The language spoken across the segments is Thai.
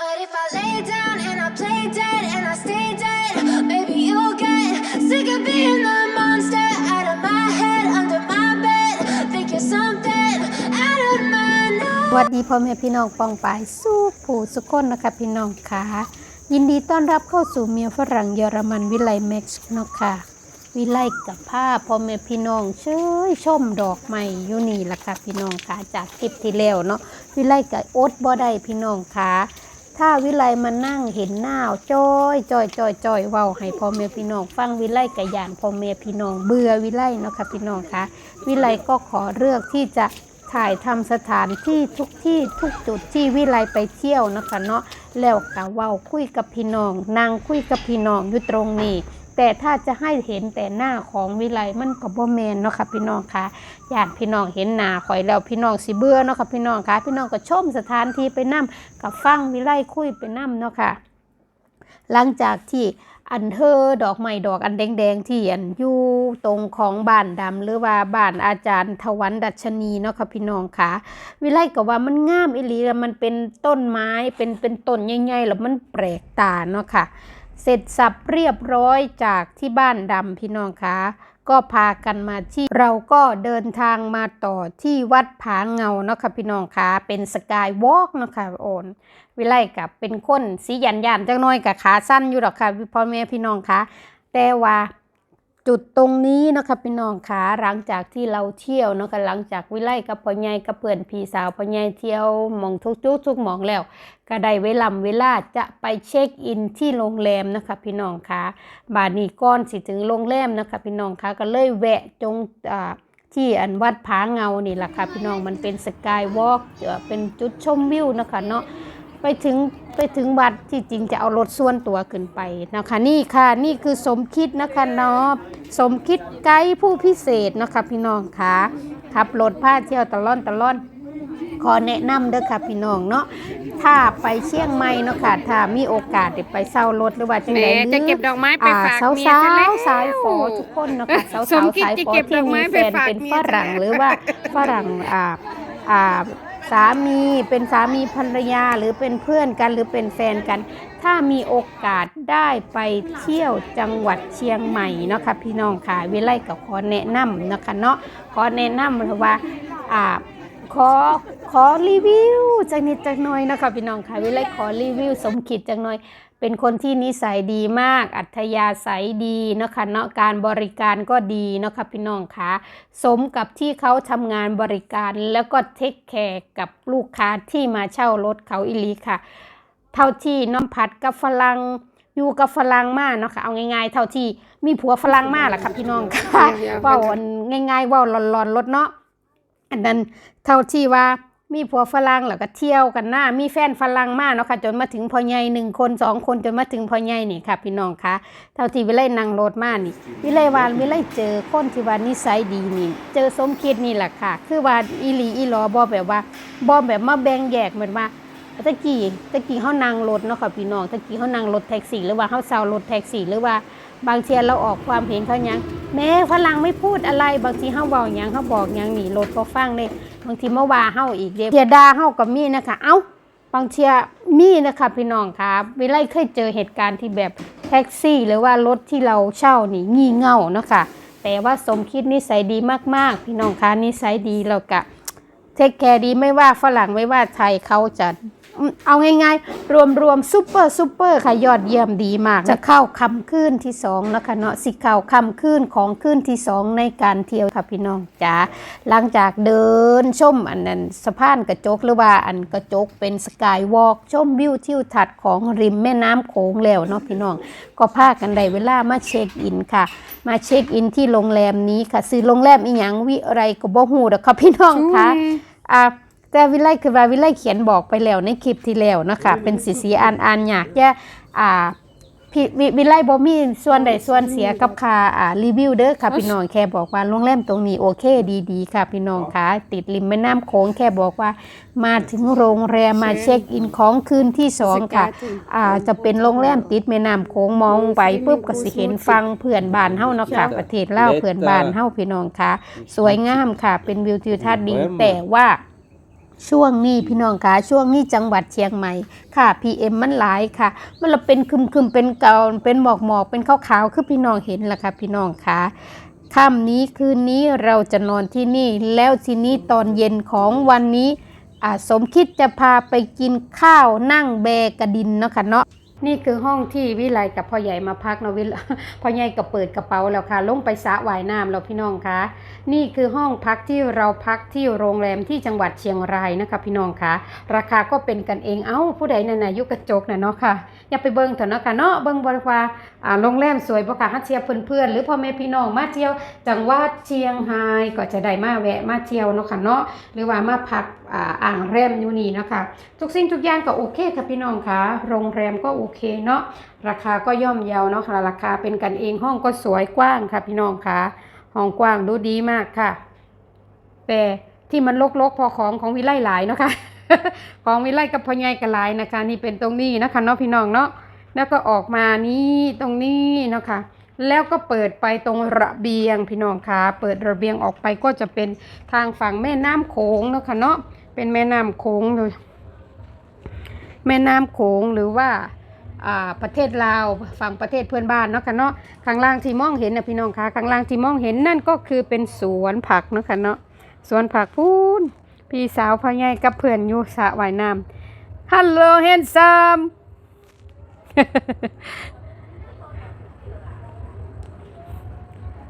But if I lay down and I play dead and I stay dead, maybe you'll get sick of being the monster out of my head, under my bed. Think you're something out of my nose. สวัสดีพ่อแม่พี่น้องปองปายสู้ผู้สุกคนนะคะพี่น้องค่ะ ยินดีต้อนรับเข้าสู่เมียฝรั่งเยอรมันวิไลแม็กซ์เนาะค่ะวิไลกับผ้าพ่อแม่พี่น้องเชยชมดอกไม้อยู่นี่ละค่ะพี่น้องค่ะจากคลิปที่แล้วเนาะวิไลกับอดบ่ได้พี่น้องค่ะ ถ้าวิไลมานั่งเห็นหน้าวจ้อยจ้อยจ้อยจ้อยเว้าให้พ่อแม่พี่น้องฟังวิไลกับยานพ่อแม่พี่น้องเบื่อวิไลเนาะค่ะพี่น้องค่ะวิไลก็ขอเลือกที่จะถ่ายทำสถานที่ทุกที่ทุกจุดที่วิไลไปเที่ยวนะคะเนาะแล้วกะเว้าคุยกับพี่น้องนางคุยกับพี่น้องอยู่ตรงนี้ แต่ถ้าจะให้เห็นแต่หน้าของวิไลมันก็บ่แมนเนาะค่ะพี่น้องค่ะญาติพี่น้องเห็นหน้าข่อยแล้วพี่น้องสิเบื่อเนาะค่ะพี่น้องค่ะ พี่น้องก็ชมสถานที่ไปนํกับฟังวิไลคุยไปนํเนาะค่ะ หลังจากที่อันเธอดอกไม้ดอกอันแดงๆที่อันอยู่ตรงของบ้านดำหรือว่าบ้านอาจารย์ทวันดัชนีเนาะค่ะพี่น้องค่ะ วิไลก็ว่ามันงามอีหลีแล้วมันเป็นต้นไม้เป็นเป็นต้นใหญ่ๆแล้วมันแปลกตาเนาะค่ะ เสร็จสับเรียบร้อยจากที่บ้านดำพี่น้องคะก็พากันมาที่เราก็เดินทางมาต่อที่วัดผาเงาเนาะค่ะพี่น้องคะเป็นสกายวอล์กเนาะค่ะโอนวิไลกับเป็นคนสีหยันยันจังหน้อยกับขาสั้นอยู่หรอกค่ะพ่อแม่พี่น้องคะแต่ว่า จุดตรงนี้นะคะพี่น้องคะหลังจากที่เราเที่ยวนะคะหลังจากวิไลกับพ่อใหญ่กับเพื่อนพี่สาวพ่อใหญ่เที่ยวมองทุกจุดทุกหมองแล้วก็ได้เวลาเวลาจะไปเช็คอินที่โรงแรมนะคะพี่น้องคะบาดนี้ก้อนสิถึงโรงแรมนะคะพี่น้องคะก็เลยแวะจงอ่าที่อันวัดผาเงานี่แหละค่ะพี่น้องมันเป็นสกายวอล์กเป็นจุดชมวิวนะคะเนาะ ไปถึงไปถึงวัดที่จริงจะเอารถส่วนตัวขึ้นไปนะคะนี่ค่ะนี่คือสมคิดนะคะเนาะสมคิดไกด์ผู้พิเศษนะคะพี่น้องค่ะขับรถพาเที่ยวตลอดตลอดขอแนะนำเด้อค่ะพี่น้องเนาะถ้าไปเชียงใหม่เนาะค่ะถ้ามีโอกาสได้ไปเช่ารถหรือว่าจังแหมไดจะเก็บดอกไม้ไปอ่าฝากสาวเมียสาซะแล้ววสายฝอทุกคนเนาะค่ะสาวสสามวคิดสายจะฝอเก็บดที่อกไม้มีแฟไปนฝากเป็นเมีฝยรั่งซะแล้วหรือว่าฝรั่งอ่าอ่า สามีเป็นสามีภรรยาหรือเป็นเพื่อนกันหรือเป็นแฟนกัน ถ้ามีโอกาสได้ไปเที่ยวจังหวัดเชียงใหม่เนาะค่ะพี่น้องค่ะวิไลกับขอแนะนำนะคะเนาะขอแนะนำว่าอ่าขอขอรีวิวจากนิดจากหน่อยนะคะพี่น้องค่ะวิไลขอรีวิวสมคิดจากหน่อย เป็นคนที่นิสัยดีมาก อัธยาศัยดีเนาะคะเนาะการบริการก็ดีเนาะค่ะพี่น้องค่ะสมกับที่เขาทำงานบริการแล้วก็เทคแคร์กับลูกค้าที่มาเช่ารถเขาอิลีค่ะ เท่าที่น้ำผัดกับฝรั่งอยู่กับฝรั่งมากเนาะค่ะเอาง่ายๆ เท่าที่มีผัวฝรั่งมากแหละค่ะพี่น้องค่ะเว่าอันง่ายๆเว่าหลอนๆรถเนาะอันนั้นเท่าที่ว่า มีผัวฝรั่งแล้วก็เที่ยวกันหน้า มีแฟนฝรั่งมากเนาะค่ะ จนมาถึงพ่อใหญ่หนึ่งคนสองคนจนมาถึงพ่อใหญ่นี่ค่ะ พี่น้องคะเท่าที่วิไลนั่งรถมานี่ วิไลวานวิไลเจอคนที่ว่านิสัยดีนี่ เจอสมคิดนี่แหละค่ะ คือว่าอีหลีอีหลอบอแบบว่าบอแบบมาแบ่งแยกเหมือนว่า ตะกี้ตะกี้เฮานั่งรถเนาะค่ะพี่น้องตะกี้เฮานั่งรถแท็กซี่หรือว่าเฮาเช่ารถแท็กซี่หรือว่าบางเทียเราออกความเห็นเขายังแม้ฝรั่งไม่พูดอะไร บางทีเฮาเว้าหยังเฮาบอกยังหนีรถก็ฟังเด้บางทีเมาว่าเฮาอีกเด้เทียดาเฮาก็มีนะคะ เอ้าบางเทียมีนะคะพี่น้องค่ะวิไลเคยเจอเหตุการณ์ที่แบบแท็กซี่ หรือว่ารถที่เราเช่านี่งี่เง่าเนาะค่ะแต่ว่าสมคิดนิสัยดีมากๆ พี่น้องคะนิสัยดีแล้วก็เทคแคร์ดีไม่ว่าฝรั่งไม่ว่าไทยเขาจะ เอาง่ายๆ รวมๆซุปเปอร์ซุปเปอร์ค่ะยอดเยี่ยมดีมาก จะเข้าคำขึ้นที่สองนะคะเนาะสิเข้าคำขึ้นของขึ้นที่สองในการเที่ยวค่ะพี่น้องจ๋าหลังจากเดินชมอันนั้นสะพานกระจกหรือว่าอันกระจกเป็นสกายวอล์กชมวิวทิวทัศน์ของริมแม่น้ำโขงแล้วเนาะพี่น้อง ก็พากันได้เวลามาเช็คอินค่ะ มาเช็คอินที่โรงแรมนี้ค่ะซื้อโรงแรมอีหยังวิอะไรก็บ่ฮู้ดอกค่ะพี่น้องค่ะอ่า แต่วิไลคือว่าวิไลเขียนบอกไปแล้วในคลิปที่แล้วนะคะเป็นสีสีอ่านอ่านยากแย่อ่าพี่วิวิไลบ่มีส่วนใดส่วนเสียกับค่าอ่ารีวิวเด้อค่ะพี่น้องแค่บอกว่าโรงแรมตรงนี้โอเคดีๆค่ะพี่น้องค่ะติดริมแม่น้ำโขงแค่บอกว่ามาถึงโรงแรมมาเช็คอินของคืนที่สองค่ะอ่าจะเป็นโรงแรมติดแม่น้ำโขงมองไปปุ๊บก็สิเห็นฟังเพื่อนบ้านเฮาเนาะค่ะประเทศลาวเพื่อนบ้านเฮาพี่น้องค่ะ สวยงามค่ะเป็นวิวทิวทัศน์ดีแต่ว่า ช่วงนี้พี่น้องคะช่วงนี้จังหวัดเชียงใหม่ค่ะ PM มันหลายค่ะ มันละเป็นคึมคึมเป็นเกาเป็นหมอกหมอกเป็นขาวๆคือพี่น้องเห็นล่ะค่ะพี่น้องคะค่ำนี้คืนนี้เราจะนอนที่นี่ แล้วทีนี้ตอนเย็นของวันนี้อาสมคิดจะพาไปกินข้าวนั่งแบกระดินเนาะค่ะเนาะ นี่คือห้องที่วิไลกับพ่อใหญ่มาพักนะวิลพ่อใหญ่ก็เปิดกระเป๋าแล้วค่ะ ลงไปสระว่ายน้ำแล้วพี่น้องคะนี่คือห้องพักที่เราพักที่โรงแรมที่จังหวัดเชียงรายนะคะ พี่น้องคะราคาก็เป็นกันเองเอ้าผู้ใดนั่นน่ะยุกระจกนะเนาะค่ะอย่าไปเบิ้งเถอะเนาะค่ะเนาะเบิ้งบริวาอ่า โรงแรมสวยบ่ค่ะฮัทเชียร์เพื่อนๆหรือพ่อแม่พี่น้องมาเที่ยวจังหวัดเชียงรายก็จะได้มาแวะมาเที่ยวเนาะค่ะเนาะหรือว่ามาพักอ่าอ่างแรมอยู่นี่เนาะคะทุกสิ่งทุกอย่างก็โอเคค่ะพี่น้องค่ะ โรงแรมก็โอเคเนาะราคาก็ย่อมเยาเนาะค่ะราคาเป็นกันเองห้องก็สวยกว้างค่ะพี่น้องค่ะห้องกว้างดูดีมากค่ะ แต่ที่มันลกๆพอของของวิไลหลายเนาะค่ะของวิไลกับพ่อใหญ่กับหลายนะคะ นี่เป็นตรงนี้นะคะเนาะพี่น้องเนาะ แล้วก็ออกมานี่ตรงนี้นะคะแล้วก็เปิดไปตรงระเบียงพี่น้องค่ะเปิดระเบียงออกไปก็จะเป็นทางฝั่งแม่น้ำโขงนะคะเนาะเป็นแม่น้ำโขงเลยแม่น้ำโขงหรือว่าอ่าประเทศลาวฝั่งประเทศเพื่อนบ้านเนาะค่ะเนาะข้างล่างที่มองเห็นนะพี่น้องคะข้างล่างที่มองเห็นนั่นก็คือเป็นสวนผักเนาะค่ะเนาะสวนผักพูนพี่สาวพ่อใหญ่กับเพื่อนอยู่สระว่ายน้ำฮัลโหลเฮนซัม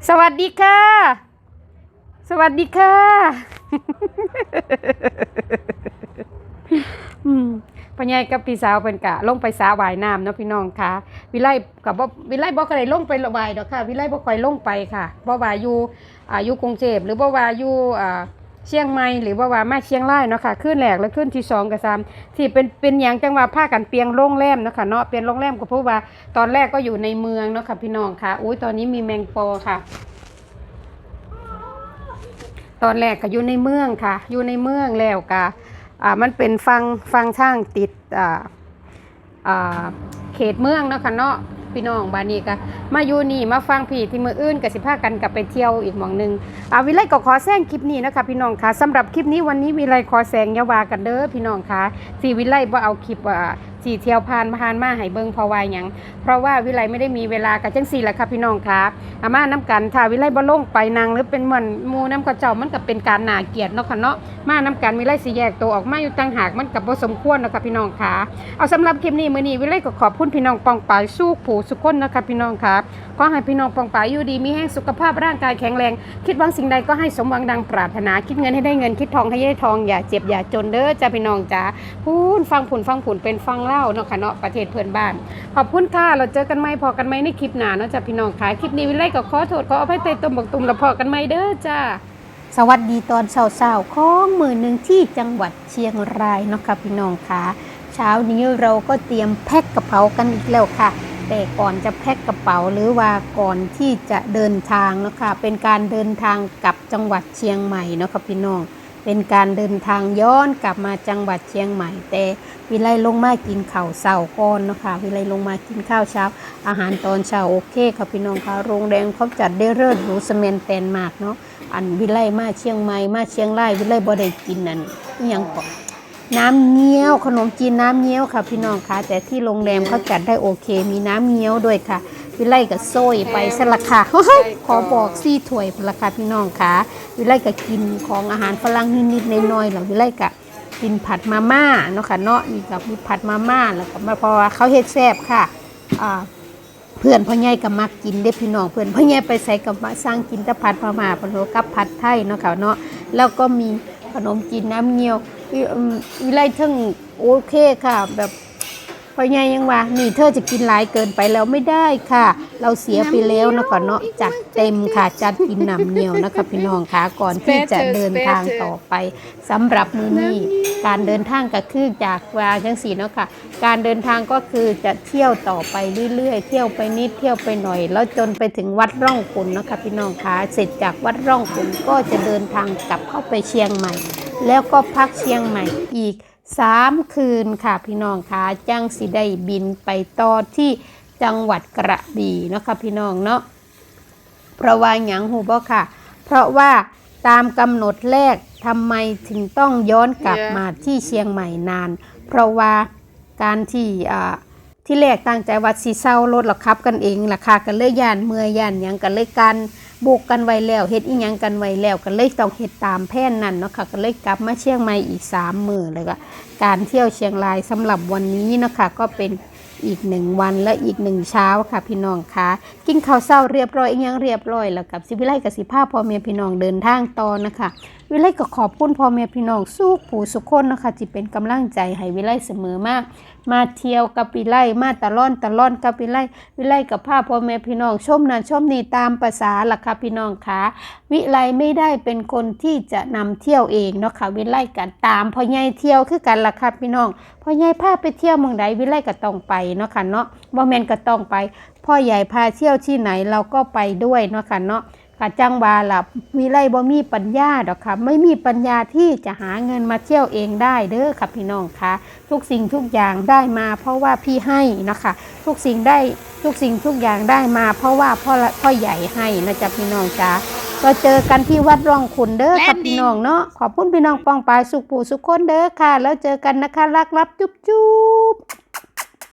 สวัสดีค่ะ สวัสดีค่ะพ่อใหญ่กับพี่สาวเป็นกะลงไปสาวายน้ำเนาะพี่น้องค่ะวิไลกับบ่วิไลบ่เคยลงไปละวายดอกค่ะ วิไลบ่ค่อยลงไปค่ะบ่ว่าอยู่อ่าอยู่กรุงเทพหรือบ่ว่าอยู่อ่า เชียงใหม่หรือบ่ว่ามาเชียงรายเนาะค่ะขึ้นแรกและขึ้นที่สองกับสามที่เป็นเป็นหยังจังหว่าพากันเปียงโรงแรมเนาะค่ะเนาะเปียนโรงแรมก็เพราะว่าตอนแรกก็อยู่ในเมืองเนาะค่ะพี่น้องค่ะอุ้ยตอนนี้มีแมงปอค่ะ ตอนแรกก็อยู่ในเมืองค่ะ อยู่ในเมืองแล้วก็อ่ามันเป็นฟังฟังช่างติดอ่าอ่าเขตเมืองเนาะค่ะเนาะ พี่น้องบ้านนี้ก็มาอยู่นี่มาฟังพี่ที่มืออื่นกับสิพากันกลับไปเที่ยวอีกหมองหนึงอ่าวิไลก็ขอแซงคลิปนี้นะคะพี่น้องคะสำหรับคลิปนี้วันนี้วิไลขอแซงยาวากันเด้อพี่น้องคะที่วิไลบ่เอาคลิปว่า สีเที่ยวผ่านผ่านมาให้เบิ่งเพราะว่าหยังเพราะว่าวิไลไม่ได้มีเวลากับจังสี่แหละค่ะพี่น้องค่ะอามาน้ำกันถ้าวิไลบ่ลงไปนางหรือเป็นเหมือนมูน้ำกระเจ้ามันก็เป็นการหนาเกลียดเนาะค่ะเนาะมาน้ำกันวิไลสิแยกตัวออกมาอยู่ต่างหากมันกับบ่สมควรเนาะค่ะพี่น้องค่ะเอาสำหรับคลิปนี้มื้อนี้วิไลก็ขอบคุณพี่น้องปองปายสู้ผู้สุขคนนะคะพี่น้องค่ะขอให้พี่น้องปองปายอยู่ดีมีแห้งสุขภาพร่างกายแข็งแรง คิดหวังสิ่งใดก็ให้สมหวังดังปรารถนาคิดเงินให้ได้เงินคิดทองให้ได้ทองอย่าเจ็บอย่าจนเด้อจ้าพี่น้องจ้าพูนฟังผุนฟังผุนเป็นฟังเล่าเนาะค่ะเนาะประเทศเพื่อนบ้าน ขอบคุณค่ะเราเจอกันไหมพอกันไหมในคลิปหน้าเนาะจ้าพี่น้องค่ะคลิปนี้วิไลก็ขอโทษขออภัยเตยตุ่มบักตุ่มแล้วพอกันไหมเด้อจ้าสวัสดีตอนเช้าๆของมือหนึ่งที่จังหวัดเชียงรายเนาะค่ะพี่น้องค่ะเช้านี้เราก็เตรียมแพ็คกระเป๋ากันอีกแล้วค่ะ แต่ก่อนจะแพ็คกระเป๋าหรือว่าก่อนที่จะเดินทางเนาะค่ะเป็นการเดินทางกลับจังหวัดเชียงใหม่เนาะค่ะพี่น้อง เป็นการเดินทางย้อนกลับมาจังหวัดเชียงใหม่ แต่วิไลลงมากินข้าวเช้าก่อนเนาะค่ะวิไลลงมากินข้าวเช้า อาหารตอนเช้าโอเคค่ะพี่น้องค่ะโรงแรมเขาจัดได้เลิศหรูสเมนแตนมากเนาะอันวิไลมาเชียงใหม่มาเชียงรายวิไลบ่ได้กินนั่นยังก็น้ำเงี้ยวขนมจีนน้ำเงี้ยวค่ะพี่น้องค่ะแต่ที่โรงแรมเขาจัดได้โอเค มีน้ำเงี้ยวด้วยค่ะ วิไลก็โซยไปสละค่ะขอบอกซี่ถ้วยพุ่นละค่ะพี่น้องค่ะ วิไลก็กินของอาหารฝรั่งนิดๆน้อยๆแล้ววิไลก็กินผัดมาม่าเนาะค่ะเนาะนี่กับมีผัดมาม่าแล้วก็มาพราะว่าเขาเฮ็ดแซ่บค่ะเพื่อนพ่อใหญ่ก็มักกินเด้พี่น้องเพื่อนพ่อใหญ่ไปใส่กับมาสร้างกินแต่ผัดพม่าพะโล้กับผัดไทยเนาะค่ะเนาะแล้วก็มีขนมจีนน้ำเงี้ยววิไลทึ่งโอเคค่ะแบบ พ่อใหญ่ยังว่านี่เธอจะกินหลายเกินไปแล้วไม่ได้ค่ะ เราเสียไปแล้วนะค่ะเนาะจัดเต็มค่ะจัดกินน้ำเงี้ยวนะคะพี่น้องค่ะก่อนที่จะเดินทางต่อไปสำหรับมือนี้การเดินทางก็คือจากวาจังสีเนาะค่ะ การเดินทางก็คือจะเที่ยวต่อไปเรื่อยๆ เที่ยวไปนิดเที่ยวไปหน่อย แล้วจนไปถึงวัดร่องขุนนะคะพี่น้องค่ะเสร็จจากวัดร่องขุนก็จะเดินทางกลับเข้าไปเชียงใหม่ แล้วก็พักเชียงใหม่อีก 3คืนค่ะพี่น้องคะจังสิได้บินไปต่อที่จังหวัดกระบี่เนาะค่ะพี่น้องเนาะเพราะว่าหยังหูบ่ค่ะ เพราะว่าตามกำหนดแรกทำไมถึงต้องย้อนกลับ Yeah. มาที่เชียงใหม่นาน เพราะว่าการที่อ่าที่แรกตั้งใจว่าสีเศร้ารถหรอกครับกันเองราคากันเลยย่านเมื่อยย่านหยังกันเลยกัน บุกกันไว้แล้วเฮ็ดอีหยังกันไว้แล้วกันเลยต้องเฮ็ดตามแผนนั้นเนาะค่ะก็เลยกลับมาเชียงใหม่อีก3มื้อเลยก็การเที่ยวเชียงรายสำหรับวันนี้เนาะค่ะก็เป็นอีกหนึ่งวันและอีกหนึ่งเช้าค่ะพี่น้องคะกินข้าวเช้าเรียบร้อยอีกอยังเรียบร้อยแล้วกับสิวิไลกับสิภาพพ่อแม่พี่น้องเดินทางต่อนะคะ วิไลก็ขอบคุณพ่อแม่พี่น้องสู้ผู้สุขคนนะคะที่เป็นกำลังใจให้วิไลเสมอมาก มาเที่ยวกับวิไลมาตะล่อนตะล่อนกับวิไลวิไลกับภาพ่อแม่พี่น้องชมนั่นชมนี่ตามภาษาล่ะค่ะพี่น้องคะวิไลไม่ได้เป็นคนที่จะนำเที่ยวเองเนาะค่ะวิไลกันตามพ่อใหญ่เที่ยวคือกันล่ะค่ะพี่น้องพ่อใหญ่พาไปเที่ยวเมืองใดวิไลก็ต้องไปเนาะค่ะเนาะบ่แม่นก็ต้องไป พ่อใหญ่พาเที่ยวที่ไหนเราก็ไปด้วยเนาะค่ะเนาะ ค่ะจังบาล่ะวิไลบ่มีปัญญาดอกค่ะ ไม่มีปัญญาที่จะหาเงินมาเที่ยวเองได้เด้อค่ะพี่น้องคะทุกสิ่งทุกอย่างได้มา เพราะว่าพี่ให้นะคะ ทุกสิ่งได้ทุกสิ่งทุกอย่างได้มา เพราะว่าพ่อละพ่อใหญ่ให้นะจ๊ะพี่น้องจ้าก็เจอกันที่วัดร่องขุนเด้อค่ะพี่น้องเนาะขอบคุณพี่น้องปองปายสุขปู่สุขคนเด้อค่ะ แล้วเจอกันนะคะรักรับจุ๊บจุ๊บ